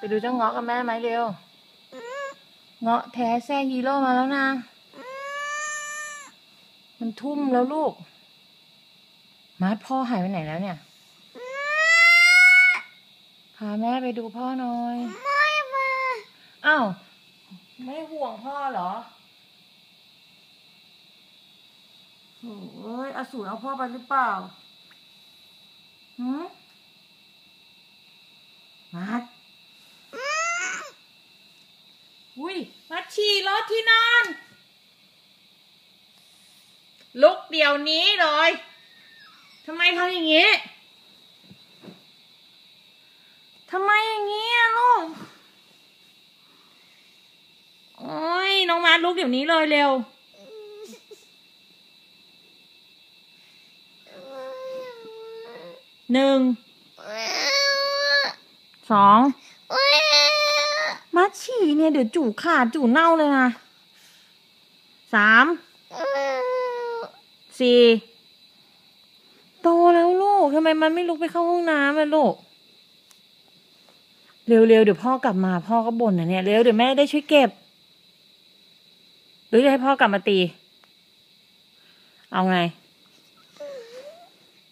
ไปดูเจ้าเงาะกับแม่ไหมเร็ว เงาะแท้แซ่ฮีโร่มาแล้วนะ มันทุ่มแล้วลูก มาร์ทพ่อหายไปไหนแล้วเนี่ย พาแม่ไปดูพ่อหน่อย ไม่มาอ้าวไม่ห่วงพ่อเหรอโอ้ยอสูรเอาพ่อไปหรือเปล่าหืมมัด อุ้ยมัดฉี่รถที่นอนลุกเดี๋ยวนี้เลยทำไมทำอย่างนี้ทำไมอย่างนี้อะลูก โอ้ยน้องมาร์ลุกเดี๋ยวนี้เลยเร็ว หนึ่ง สอง มัดฉี่เนี่ยเดี๋ยวจู่ขาดจู่เน่าเลยนะสามสี่โตแล้วลูกทำไมมันไม่ลุกไปเข้าห้องน้ำอะลูกเร็วๆเดี๋ยวพ่อกลับมาพ่อก็บ่นนะเนี่ยเร็วเดี๋ยวแม่ได้ช่วยเก็บ หรือจะให้พ่อกลับมาตี เอาไง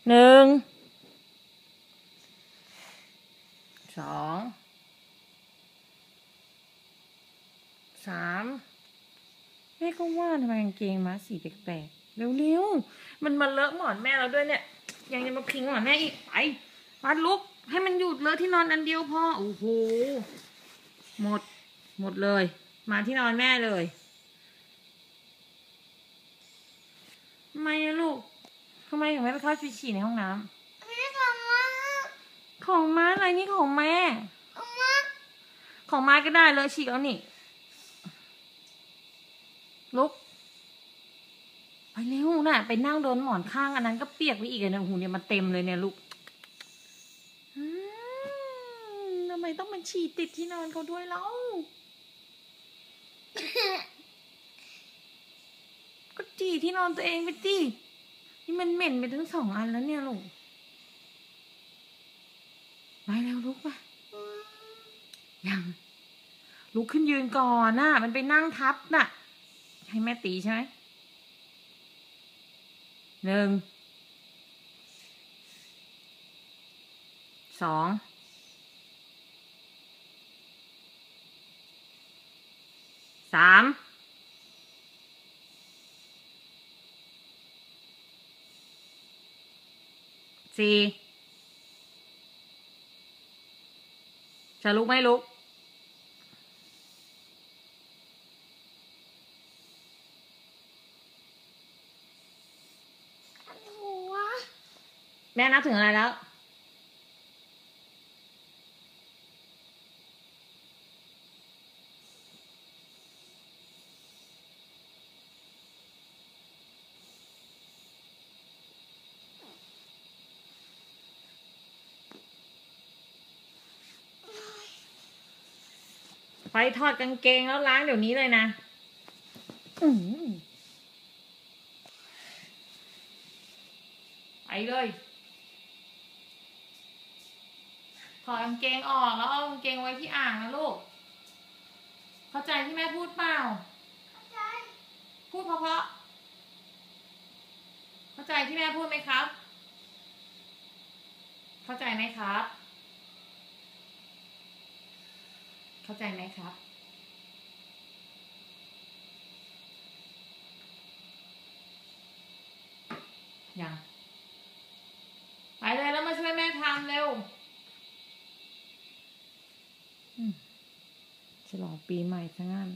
หนึ่งสอง สามแม่ก็ว่าทำไมกางเกงม้าสีแปลกๆเร็วๆมันมาเลอะหมอนแม่แล้วด้วยเนี่ย ยังจะมาพิงหมอนแม่อีกไปวัดลุกให้มันหยุดเลอะที่นอนอันเดียวพอโอ้โหหมด หมดเลย มาที่นอนแม่เลยทำไมอะลูกทำไมถึงไม่ไปเข้าไปฉี่ในห้องน้ำของม้าอะไรนี่ของแม่ ของม้าก็ได้เลยฉีกเอานี่ ลุกไปเร็วน่ะ ไปนั่งโดนหมอนข้างอันนั้นก็เปียกไปอีกอะเนี่ยหูเนี่ยมันเต็มเลยเนี่ยลูกทำไมต้องมันฉี่ติดที่นอนเขาด้วยเล่าก็จีที่นอนตัวเองไปจีนี่มันเหม็นไปทั้งสองอันแล้วเนี่ยลูกไปเร็วลุกไปยังลุกขึ้นยืนก่อนน่ะ มันไปนั่งทับน่ะ ให้แม่ตีใช่ไหมหนึ่งสองสามสี่จะลุกไม่ลุก แม่นับถึงอะไรแล้วไปถอดกางเกงแล้วล้างเดี๋ยวนี้เลยนะ อืมไปเลย ถอดกางเกงออกแล้วเอากางเกงไว้ที่อ่างนะลูก เข้าใจที่แม่พูดเปล่าพูดเพราะๆเข้าใจที่แม่พูดไหมครับ เข้าใจไหมครับ เข้าใจไหมครับยังไปเลยแล้วมาช่วยแม่ทำเร็วอืม ฉลองปีใหม่ซะงั้น